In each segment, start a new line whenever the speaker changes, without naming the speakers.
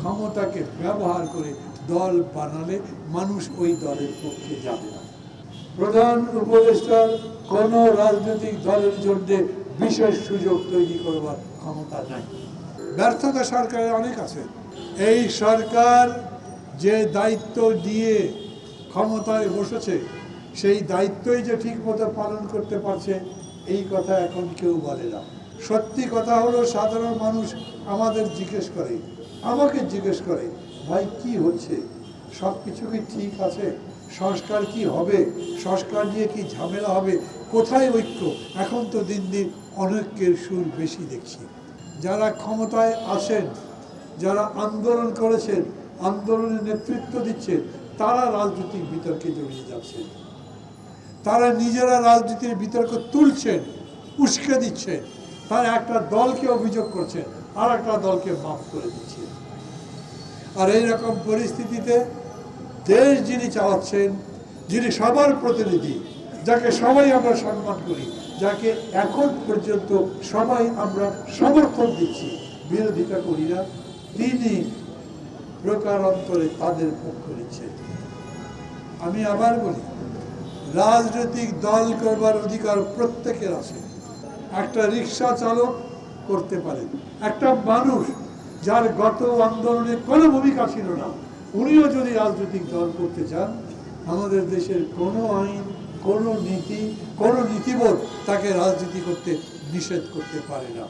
ক্ষমতাকে ব্যবহার করে দল বানালে মানুষ ওই দলের পক্ষে যাবে না। প্রধান উপদেষ্টার কোন রাজনৈতিক দলের জন্য বিশেষ সুযোগ তৈরি করবার ক্ষমতা নাই। ব্যর্থতা সরকারের অনেক আছে। এই সরকার যে দায়িত্ব দিয়ে ক্ষমতায় বসেছে, সেই দায়িত্বই যে ঠিক মতো পালন করতে পারছে, এই কথা এখন কেউ বলে না। সত্যি কথা হলো, সাধারণ মানুষ আমাদের জিজ্ঞেস করে, আমাকে জিজ্ঞেস করে, ভাই, কি হচ্ছে? সব কিছু কি ঠিক আছে? সংস্কার কি হবে? সংস্কার নিয়ে কি ঝামেলা হবে? কোথায় ঐক্য? এখন তো দিন দিন অনৈক্যের সুর বেশি দেখছি। যারা ক্ষমতায় আছেন যারা আন্দোলন করেছেন আন্দোলনের নেতৃত্ব দিচ্ছেন, তারা রাজনৈতিক বিতর্কে জড়িয়ে যাচ্ছেন। তারা নিজেরা রাজনীতির বিতর্ক তুলছেন, উস্কে দিচ্ছেন। তারা একটা দলকে অভিযোগ করছেন, আর একটা দলকে মাফ করে দিচ্ছেন। আর এই রকম পরিস্থিতিতে দেশ যিনি চালাচ্ছেন, যিনি সবার প্রতিনিধি, যাকে সবাই আমরা সম্মান করি, যাকে এখন পর্যন্ত সবাই আমরা সমর্থন দিচ্ছি, বিরোধিতা করি না, তিনি প্রকারান্তরে তাদের পক্ষ নিচ্ছেন আমি আবার বলি, রাজনৈতিক দল করবার অধিকার প্রত্যেকের আছে। একটা রিক্সা চালক করতে পারে একটা মানুষ যার গত আন্দোলনে কোনো ভূমিকা ছিল না, উনিও যদি রাজনৈতিক দল করতে চান, আমাদের দেশের কোনো আইন, কোনো নীতি, কোনো নীতিবোধ তাকে রাজনীতি করতে নিষেধ করতে পারে না।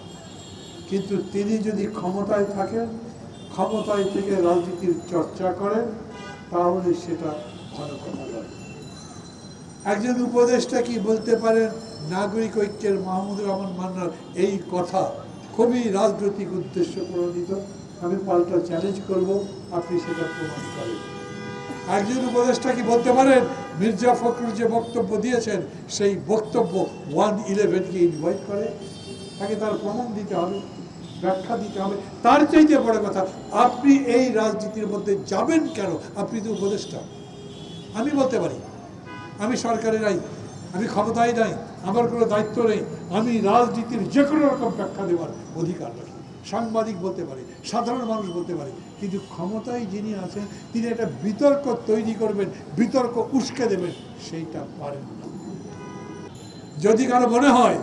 কিন্তু তিনি যদি ক্ষমতায় থাকেন, ক্ষমতায় থেকে রাজনীতির চর্চা করেন, তাহলে সেটা ভালো কথা নয়। একজন উপদেষ্টা কি বলতে পারেন? নাগরিক ঐক্যের মাহমুদুর রহমান মান্নার এই কথা খুবই রাজনৈতিক উদ্দেশ্য প্রণোদিত। আমি পাল্টা চ্যালেঞ্জ করব, আপনি সেটা প্রমাণ করেন। একজন উপদেষ্টা কি বলতে পারেন? মির্জা ফখরুল যে বক্তব্য দিয়েছেন, সেই বক্তব্য ওয়ান ইলেভেনকে ইনভাইট করে। তাকে তার প্রমাণ দিতে হবে, ব্যাখ্যা দিতে হবে। তার চাইতে বড় কথা, আপনি এই রাজনীতির মধ্যে যাবেন কেন? আপনি তো উপদেষ্টা। আমি বলতে পারি আমি সরকারের নাই আমি ক্ষমতায় নাই, আমার কোনো দায়িত্ব নেই, আমি রাজনীতির যে কোনো রকম ব্যাখ্যা দেওয়ার অধিকার রাখি। সাংবাদিক বলতে পারে, সাধারণ মানুষ বলতে পারে, কিন্তু ক্ষমতায় যিনি আছেন, তিনি একটা বিতর্ক তৈরি করবেন, বিতর্ক উস্কে দেবেন, সেইটা পারেন না। যদি কারও মনে হয়,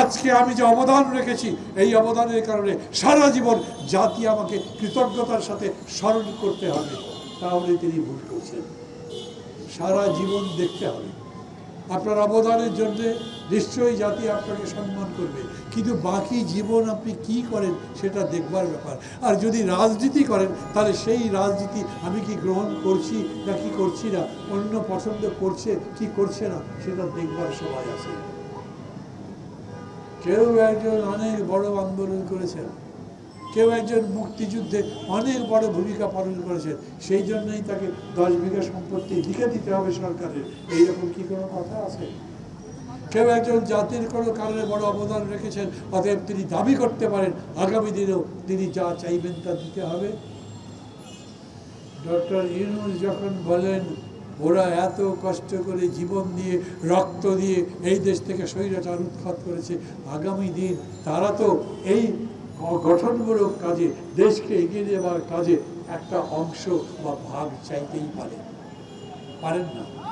আজকে আমি যে অবদান রেখেছি, এই অবদানের কারণে সারা জীবন জাতি আমাকে কৃতজ্ঞতার সাথে স্মরণ করতে হবে, তাহলে তিনি ভুল করছেন। সারা জীবন দেখতে হবে। আপনার অবদানের জন্য নিশ্চয়ই জাতি আপনাকে সম্মান করবে। কিন্তু বাকি জীবন আপনি কি করেন সেটা দেখবার ব্যাপার। আর যদি রাজনীতি করেন, তাহলে সেই রাজনীতি আমি কি গ্রহণ করছি না কি করছি না, অন্য পছন্দ করছে, কি করছে না, সেটা দেখবার সময় আছে। কেউ একজন অনেক বড় আন্দোলন করেছেন। কেউ একজন মুক্তিযুদ্ধে অনেক বড় ভূমিকা পালন করেছেন, সেই জন্যই তাকে দশ বিঘা সম্পত্তি লিখে দিতে হবে সরকারের। এইরকম কি কোনো কথা আছে? কেউ একজন জাতির কোনো কারণে বড় অবদান রেখেছেন, অতএব তিনি দাবি করতে পারেন, আগামী দিনেও তিনি যা চাইবেন তা দিতে হবে। ডক্টর ইউনুস যখন বলেন, ওরা এত কষ্ট করে জীবন দিয়ে রক্ত দিয়ে এই দেশ থেকে স্বৈরাচার উৎখাত করেছে, আগামী দিন তারা তো এই গঠনমূলক কাজে দেশকে এগিয়ে নেওয়ার কাজে একটা অংশ বা ভাগ চাইতেই পারে। পারেন না।